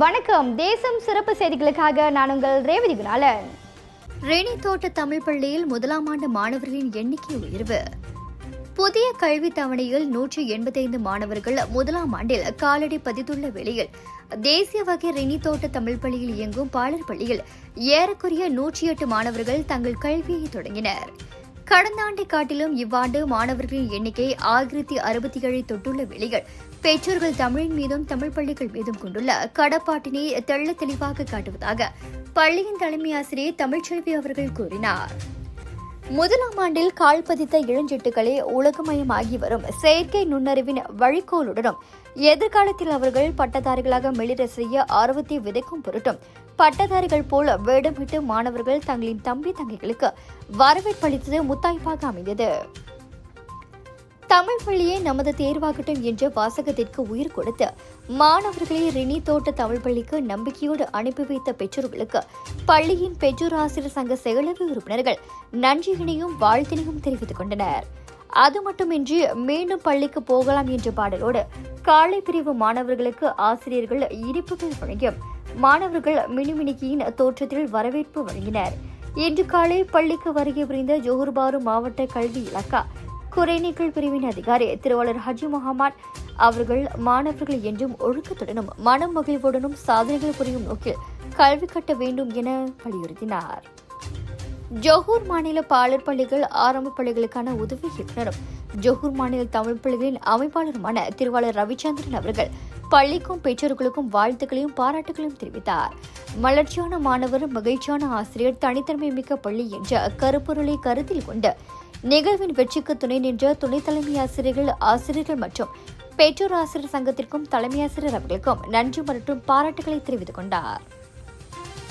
வணக்கம். தேசம் சிறப்பு செய்திகளுக்காக நான் உங்கள் ரேவதி குணாலன். ரேணி தோட்ட தமிழ் பள்ளியில் முதலாம் ஆண்டு மாணவர்களின் எண்ணிக்கை உயர்வு. புதிய கல்வி தவணையில் நூற்றி எண்பத்தைந்து மாணவர்கள் முதலாம் ஆண்டில் காலடி பதித்துள்ள வேளையில் தேசிய வகை ரெனி தோட்ட தமிழ் பள்ளியில் இயங்கும் பாலர் பள்ளியில் ஏறக்குறைய நூற்றி எட்டு மாணவர்கள் தங்கள் கல்வியை தொடங்கினர். கடந்த ஆண்டை காட்டிலும் இவ்வாண்டு மாணவர்களின் எண்ணிக்கை ஆயிரத்தி அறுபத்தி ஏழை தொட்டுள்ள வேளையில் பெற்றோர்கள் தமிழின் மீதும் தமிழ் பள்ளிகள் மீதும் கொண்டுள்ள கடப்பாட்டினை தெள்ள தெளிவாக காட்டுவதாக பள்ளியின் தலைமை ஆசிரியர் தமிழ்ச்செல்வி அவர்கள் கூறினார். முதலாம் ஆண்டில் கால் பதித்த இளஞ்சிட்டுகளே உலகமயமாகி வரும் செயற்கை நுண்ணறிவின் வழிகோலுடனும் எதிர்காலத்தில் அவர்கள் பட்டதாரிகளாக மெளிர செய்ய ஆர்வத்தை விதைக்கும் பொருட்டும். பட்டதாரிகள் போல வேடமிட்டு மாணவர்கள் தங்களின் தம்பி தங்கைகளுக்கு வரவேற்பளித்தது முத்தாய்ப்பாக அமைந்தது. தமிழ் பள்ளியே நமது தேர்வாகட்டும் என்ற வாசகத்திற்கு உயிர் கொடுத்து மாணவர்களை ரினி தோட்ட தமிழ் பள்ளிக்கு நம்பிக்கையோடு அனுப்பி வைத்த பெற்றோர்களுக்கு பள்ளியின் பெற்றோர் ஆசிரியர் சங்க செயலவை உறுப்பினர்கள் நன்றியினையும் வாழ்த்தினையும் தெரிவித்துக் கொண்டனர். அது மட்டுமின்றி மீண்டும் பள்ளிக்கு போகலாம் என்ற பாடலோடு காலை பிரிவு மாணவர்களுக்கு ஆசிரியர்கள் இனிப்புகள் வழங்கியும் மாணவர்கள் மினுமினுக்கியின் தோற்றத்தில் வரவேற்பு வழங்கினர். இன்று காலை பள்ளிக்கு வருகை புரிந்த ஜோஹர்பாரு மாவட்ட கல்வி இலக்கா குறைநீக்கல் பிரிவின் அதிகாரி திருவாளர் ஹஜி முகமான் அவர்கள் மாணவர்கள் என்றும் ஒழுக்கத்துடனும் மனம் மகிழ்வுடனும் சாதனைகள் புரியும் நோக்கில் கல்வி கட்ட வேண்டும் என வலியுறுத்தினார். ஜோஹூர் மாநில பாலர் பள்ளிகள் ஆரம்ப பள்ளிகளுக்கான உதவி இயக்குநரும். ஜோஹூர் மாநில தமிழ் பள்ளிகளின் அமைப்பாளருமான திருவாளர் ரவிச்சந்திரன் அவர்கள் பள்ளிக்கும் பெற்றோர்களுக்கும் வாழ்த்துக்களையும் பாராட்டுகளையும் தெரிவித்தார். மலர்ச்சியான மாணவர் மகிழ்ச்சியான ஆசிரியர் தனித்தன்மை மிக்க பள்ளி என்ற கருப்பொருளை கருத்தில் கொண்டு நிகழ்வின் வெற்றிக்கு துணை நின்ற துணை தலைமை ஆசிரியர்கள் ஆசிரியர்கள் மற்றும் பெற்றோர் ஆசிரியர் சங்கத்திற்கும் தலைமை ஆசிரியர் அவர்களுக்கும் நன்றி மற்றும் பாராட்டுகளை தெரிவித்துக் கொண்டார்.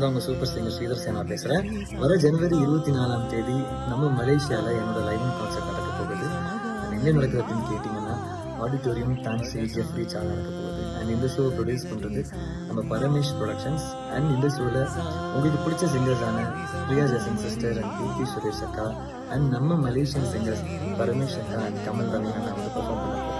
தான் உங்கள் சூப்பர் சிங்கர் ஸ்ரீதர் சேனா பேசுகிறேன் வர ஜனவரி இருபத்தி நாலாம் தேதி நம்ம மலேசியாவில் என்னோட லைவ் கான்சர்ட் நடக்க போகுது. என்ன எங்க நடக்குதுன்னு கேட்டீங்கன்னா ஆடிட்டோரியம் டான்ஸி ஜெஃப்ரி சால் நடக்க போகுது. அண்ட் இந்த ஷோவை ப்ரொடியூஸ் பண்ணுறது நம்ம பரமேஷ் ப்ரொடக்ஷன்ஸ் அண்ட் இந்த ஷோவில் உங்களுக்கு பிடிச்ச சிங்கர்ஸான பிரியா ஜெசன் சிஸ்டர் அண்ட் கீர்த்தி சுரேஷ் அக்கா. அண்ட் நம்ம மலேசியன் சிங்கர்ஸ் பரமேஷ் அக்கா அண்ட் கமல் ரவி அண்ணா வந்து பர்ஃபார்ம் பண்ண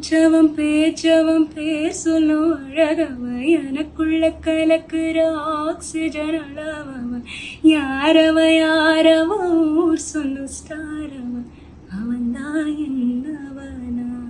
மூச்சவன் பேச்சவம் பேசணும் அழகவ. எனக்குள்ள கலக்குற ஆக்சிஜன் அளவவன் யாரவ யாரவ? ஊர் சொல்லும் அவன் தான் என்னவனா?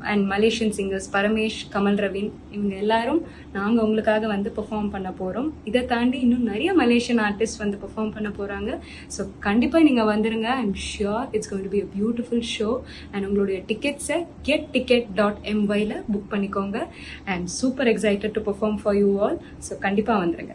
and Malaysian singers Paramesh Kamal Ravin இவங்க எல்லாரும் நாங்கள் உங்களுக்காக வந்து பெர்ஃபார்ம் பண்ண போகிறோம் இதை தாண்டி இன்னும் நிறைய மலேசியன் ஆர்டிஸ்ட் வந்து பெர்ஃபார்ம் பண்ண போகிறாங்க ஸோ கண்டிப்பாக நீங்கள் வந்துருங்க. I'm sure it's going be be beautiful show and உங்களுடைய டிக்கெட்ஸை கெட் டிக்கெட் டாட் எம்ஒயில் புக் பண்ணிக்கோங்க. And super excited to perform for you all so கண்டிப்பாக வந்துருங்க.